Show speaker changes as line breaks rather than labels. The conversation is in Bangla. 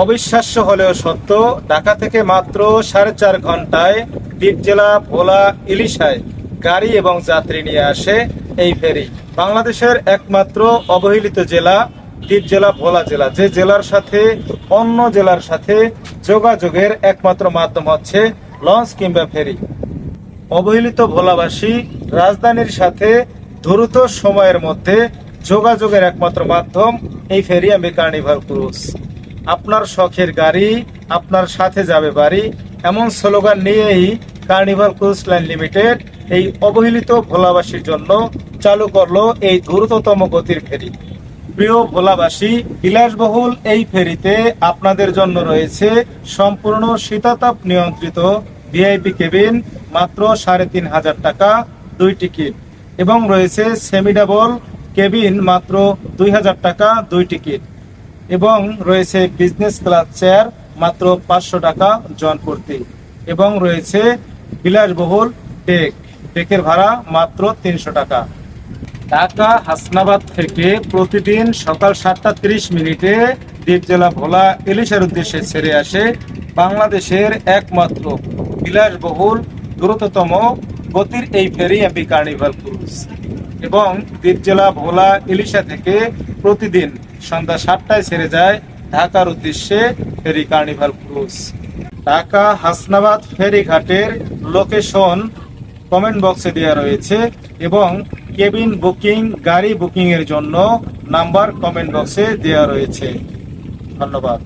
অবিশ্বাস্য হলেও সত্য, ঢাকা থেকে মাত্র সাড়ে চার ঘন্টায় দ্বীপ জেলা ভোলা ইলিশায় গাড়ি এবং যাত্রী নিয়ে আসে এই ফেরি। বাংলাদেশের একমাত্র অবহেলিত জেলা দ্বীপ জেলা ভোলা জেলা। যে জেলার সাথে অন্য জেলার সাথে যোগাযোগের একমাত্র মাধ্যম হচ্ছে লঞ্চ কিংবা ফেরি। অবহেলিত ভোলাবাসী রাজধানীর সাথে দ্রুত সময়ের মধ্যে যোগাযোগের একমাত্র মাধ্যম এই ফেরি আমি কার্নিভাল ক্রুজ। আপনার শখের গাড়ি, আপনার সাথে যাবে বাড়ি, এমন স্লোগান নিয়েই কার্নিভাল ক্রুজ লাইন লিমিটেড এই অবহেলিত ভোলাবাসীর জন্য চালু করল এই দ্রুততম গতির ফেরি। প্রিয় ভোলাবাসী, বিলাসবহুল এই ফেরিতে আপনাদের জন্য রয়েছে সম্পূর্ণ শীতাতাপ নিয়ন্ত্রিত ভিআইপি কেবিন মাত্র সাড়ে তিন হাজার টাকা, দুই টিকিট এবং রয়েছে সেমি ডাবল কেবিন মাত্র দুই হাজার টাকা, দুই টিকিট এবং রয়েছে বিজনেস ক্লাস চেয়ার মাত্র পাঁচশো টাকা জন প্রতি এবং রয়েছে বিলাসবহুল ডেক ডেকের ভাড়া মাত্র তিনশো টাকা। ঢাকা হাসনাবাদ থেকে প্রতিদিন সকাল সাতটা তিরিশ মিনিটে দ্বীপ জেলা ভোলা ইলিশের উদ্দেশ্যে ছেড়ে আসে বাংলাদেশের একমাত্র বিলাসবহুল দ্রুততম গতির এই ফেরি এমপি কার্নিভাল ক্রুজ এবং দ্বীপ জেলা ভোলা ইলিশা থেকে প্রতিদিন সন্ধ্যা সাতটায় ছেড়ে যায় ঢাকার উদ্দেশ্যে ferry carnival cruise. Dhaka Hasnabad ferry ঘাটের লোকেশন কমেন্ট বক্সে দেওয়া রয়েছে এবং কেবিন বুকিং, গাড়ি বুকিং এর জন্য নাম্বার কমেন্ট বক্সে দেওয়া রয়েছে। ধন্যবাদ।